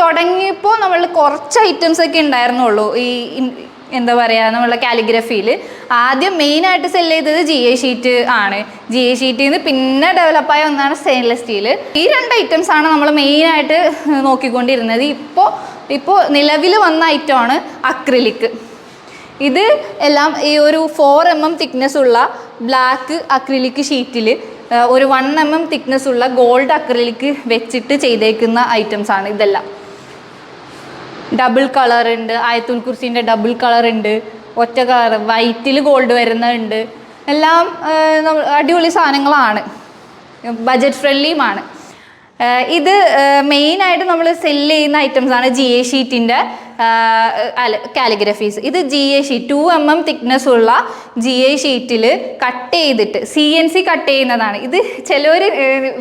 തുടങ്ങിയപ്പോൾ നമ്മൾ കുറച്ച് ഐറ്റംസ് ഒക്കെ ഉണ്ടായിരുന്നുള്ളൂ. ഈ എന്താ പറയുക നമ്മളുടെ കാലിഗ്രഫിയിൽ ആദ്യം മെയിനായിട്ട് സെൽ ചെയ്തത് ജി എ ഷീറ്റ് ആണ്. ജി എ ഷീറ്റിൽ നിന്ന് പിന്നെ ഡെവലപ്പായ ഒന്നാണ് സ്റ്റെയിൻലെസ് സ്റ്റീൽ ഈ രണ്ട് ഐറ്റംസ് ആണ് നമ്മൾ മെയിനായിട്ട് നോക്കിക്കൊണ്ടിരുന്നത്. ഇപ്പോൾ ഇപ്പോൾ നിലവിൽ വന്ന ഐറ്റമാണ് അക്രിലിക് ഇത് എല്ലാം ഈ ഒരു ഫോർ എം എം തിക്നെസ് ഉള്ള ബ്ലാക്ക് അക്രിലിക് ഷീറ്റിൽ ഒരു വൺ എം എം തിക്നെസ് ഉള്ള ഗോൾഡ് അക്രിലിക് വെച്ചിട്ട് ചെയ്തേക്കുന്ന ഐറ്റംസ് ആണ് ഇതെല്ലാം. ഡബിൾ കളർ ഉണ്ട്. ആയത്തുൽ കുർസിന്റെ ഡബിൾ കളർ ഉണ്ട്. ഒറ്റ കളർ വൈറ്റിൽ ഗോൾഡ് വരുന്നുണ്ട് എല്ലാം അടിപൊളി സാധനങ്ങളാണ്. ബജറ്റ് ഫ്രണ്ട്ലിയുമാണ് ഇത് മെയിനായിട്ട് നമ്മൾ സെല്ല് ചെയ്യുന്ന ഐറ്റംസ് ആണ് ജി എ ഷീറ്റിന്റെ കാലിഗ്രഫീസ് ഇത് G A sheet two M M thickness ഉള്ള ജി എ ഷീറ്റിൽ കട്ട് ചെയ്തിട്ട് സി എൻ സി കട്ട് ചെയ്യുന്നതാണ്. ഇത് ചിലവർ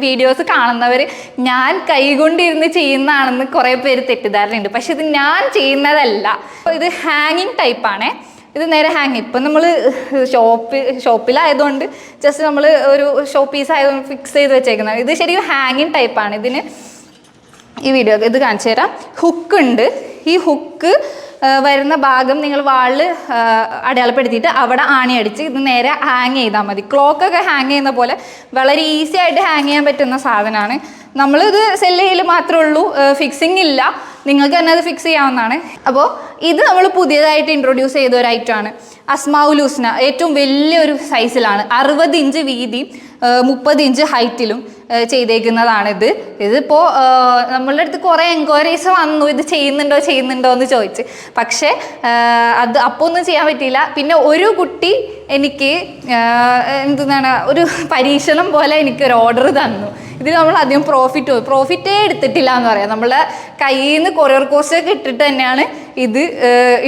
വീഡിയോസ് കാണുന്നവർ ഞാൻ കൈകൊണ്ടിരുന്ന് ചെയ്യുന്നതാണെന്ന് കുറേ പേര് തെറ്റിദ്ധാരണയുണ്ട്. പക്ഷെ ഇത് ഞാൻ ചെയ്യുന്നതല്ല. ഇത് ഹാങ്ങിങ് ടൈപ്പാണേ ഇത് നേരെ ഹാങ് ഇപ്പം നമ്മൾ ഷോപ്പ് ഷോപ്പിലായതുകൊണ്ട് ജസ്റ്റ് നമ്മൾ ഒരു ഷോ പീസ് ആയതുകൊണ്ട് ഫിക്സ് ചെയ്ത് വെച്ചേക്കുന്നത് ഇത് ശരിക്കും ഹാങ്ങിങ് ടൈപ്പാണ് ഇതിന് ഈ വീഡിയോ ഇത് കാണിച്ചു തരാം. ഹുക്ക് ഉണ്ട്. ഈ ഹുക്ക് വരുന്ന ഭാഗം നിങ്ങൾ വാളിൽ അടയാളപ്പെടുത്തിയിട്ട് അവിടെ ആണി അടിച്ച് ഇത് നേരെ ഹാങ് ചെയ്താൽ മതി. ക്ലോക്കൊക്കെ ഹാങ് ചെയ്യുന്ന പോലെ വളരെ ഈസി ആയിട്ട് ഹാങ് ചെയ്യാൻ പറ്റുന്ന സാധനമാണ്. നമ്മളിത് സെല്ല് ചെയ്യൽ മാത്രമേ ഉള്ളൂ. ഫിക്സിംഗ് ഇല്ല. നിങ്ങൾക്ക് തന്നെ അത് ഫിക്സ് ചെയ്യാവുന്നതാണ്. അപ്പോൾ ഇത് നമ്മൾ പുതിയതായിട്ട് ഇൻട്രൊഡ്യൂസ് ചെയ്ത ഒരു ഐറ്റമാണ് അസ്മാവുലൂസ്ന ഏറ്റവും വലിയൊരു സൈസിലാണ് അറുപത് ഇഞ്ച് വീതി മുപ്പത് ഇഞ്ച് ഹൈറ്റിലും ചെയ്തേക്കുന്നതാണിത്. ഇതിപ്പോൾ നമ്മളുടെ അടുത്ത് കുറേ എൻക്വയറീസ് വന്നു. ഇത് ചെയ്യുന്നുണ്ടോ ചെയ്യുന്നുണ്ടോ എന്ന് ചോദിച്ച്. പക്ഷേ അത് അപ്പോൾ ഒന്നും ചെയ്യാൻ പറ്റിയില്ല. പിന്നെ ഒരു കുട്ടി എനിക്ക് എന്താണ് ഒരു പരീക്ഷണം പോലെ എനിക്ക് ഒരു ഓർഡർ തന്നു. ഇതിൽ നമ്മൾ അധികം പ്രോഫിറ്റ് പ്രോഫിറ്റേ എടുത്തിട്ടില്ല എന്ന് പറയാം. നമ്മളെ കയ്യിൽ നിന്ന് കൊറിയർ കോസ്റ്റ് കിട്ടിട്ട് തന്നെയാണ് ഇത്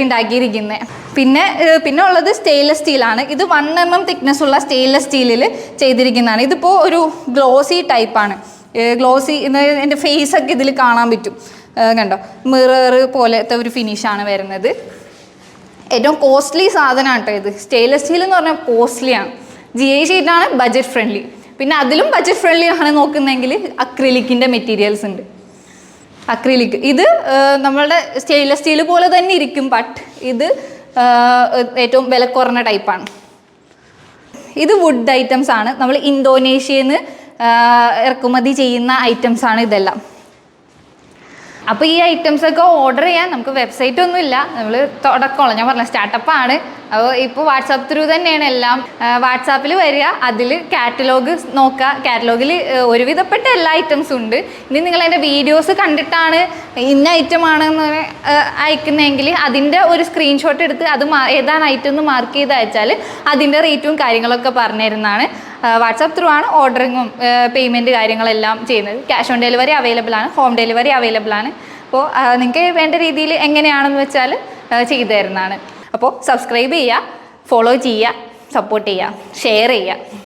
ഉണ്ടാക്കിയിരിക്കുന്നത് പിന്നെ പിന്നെ ഉള്ളത് സ്റ്റെയിൻലെസ് സ്റ്റീലാണ് ഇത് വൺ എം എം തിക്നെസ് ഉള്ള സ്റ്റെയിൻലെസ് സ്റ്റീലിൽ ചെയ്തിരിക്കുന്നതാണ്. ഇതിപ്പോൾ ഒരു ഗ്ലോസി ടൈപ്പാണ് ഗ്ലോസി എന്റെ ഫേസ് ഒക്കെ ഇതിൽ കാണാൻ പറ്റും. കണ്ടോ? മിറർ പോലത്തെ ഒരു ഫിനിഷാണ് വരുന്നത്. ഏറ്റവും കോസ്റ്റ്ലി സാധനമാണ് കേട്ടോ ഇത്. സ്റ്റെയിൻലെസ് സ്റ്റീൽ എന്ന് പറഞ്ഞാൽ കോസ്റ്റ്ലിയാണ് ജി ഐ ഷീറ്റാണ് ബജറ്റ് ഫ്രണ്ട്ലി പിന്നെ അതിലും ബജറ്റ് ഫ്രണ്ട്ലി ആണ് നോക്കുന്നതെങ്കിൽ അക്രിലിക്കിന്റെ മെറ്റീരിയൽസ് ഉണ്ട്. അക്രിലിക്. ഇത് നമ്മളുടെ സ്റ്റെയിൻലെസ് സ്റ്റീൽ പോലെ തന്നെ ഇരിക്കും ബട്ട് ഇത് ഏറ്റവും വില കുറഞ്ഞ ടൈപ്പാണ്. ഇത് വുഡ് ഐറ്റംസ് ആണ്. നമ്മൾ ഇന്തോനേഷ്യയിൽ നിന്ന് ഇറക്കുമതി ചെയ്യുന്ന ഐറ്റംസ് ആണ് ഇതെല്ലാം. അപ്പോൾ ഈ ഐറ്റംസ് ഒക്കെ ഓർഡർ ചെയ്യാൻ നമുക്ക് വെബ്സൈറ്റ് ഒന്നും ഇല്ല. നമ്മൾ തുടക്കമുള്ള ഞാൻ പറഞ്ഞ സ്റ്റാർട്ടപ്പ് ആണ്. അപ്പോൾ ഇപ്പോൾ വാട്സാപ്പ് ത്രൂ തന്നെയാണ് എല്ലാം. വാട്സാപ്പിൽ വരിക അതിൽ കാറ്റലോഗ് നോക്കുക. കാറ്റലോഗിൽ ഒരുവിധപ്പെട്ട എല്ലാ ഐറ്റംസും ഉണ്ട്. ഇനി നിങ്ങൾ എന്റെ വീഡിയോസ് കണ്ടിട്ടാണ് ഇന്ന ഐറ്റം ആണെന്ന് അയക്കുന്നതെങ്കിൽ അതിന്റെ ഒരു സ്ക്രീൻഷോട്ട് എടുത്ത് അത് ഏതാണ് ഐറ്റം എന്ന് മാർക്ക് ചെയ്ത് അയച്ചാൽ അതിന്റെ റേറ്റും കാര്യങ്ങളൊക്കെ പറഞ്ഞു തരുന്നതാണ്. വാട്സാപ്പ് ത്രൂ ആണ് ഓർഡറിങ്ങും പേയ്മെന്റ് കാര്യങ്ങളെല്ലാം ചെയ്യുന്നത്. ക്യാഷ് ഓൺ ഡെലിവറി അവൈലബിൾ ആണ് ഹോം ഡെലിവറി അവൈലബിൾ ആണ്. അപ്പോൾ നിങ്ങൾക്ക് വേണ്ട രീതിയിൽ എങ്ങനെയാണെന്ന് വെച്ചാൽ ചെയ്തു തരുന്നതാണ്. അപ്പോൾ സബ്സ്ക്രൈബ് ചെയ്യുക ഫോളോ ചെയ്യുക സപ്പോർട്ട് ചെയ്യുക ഷെയർ ചെയ്യുക.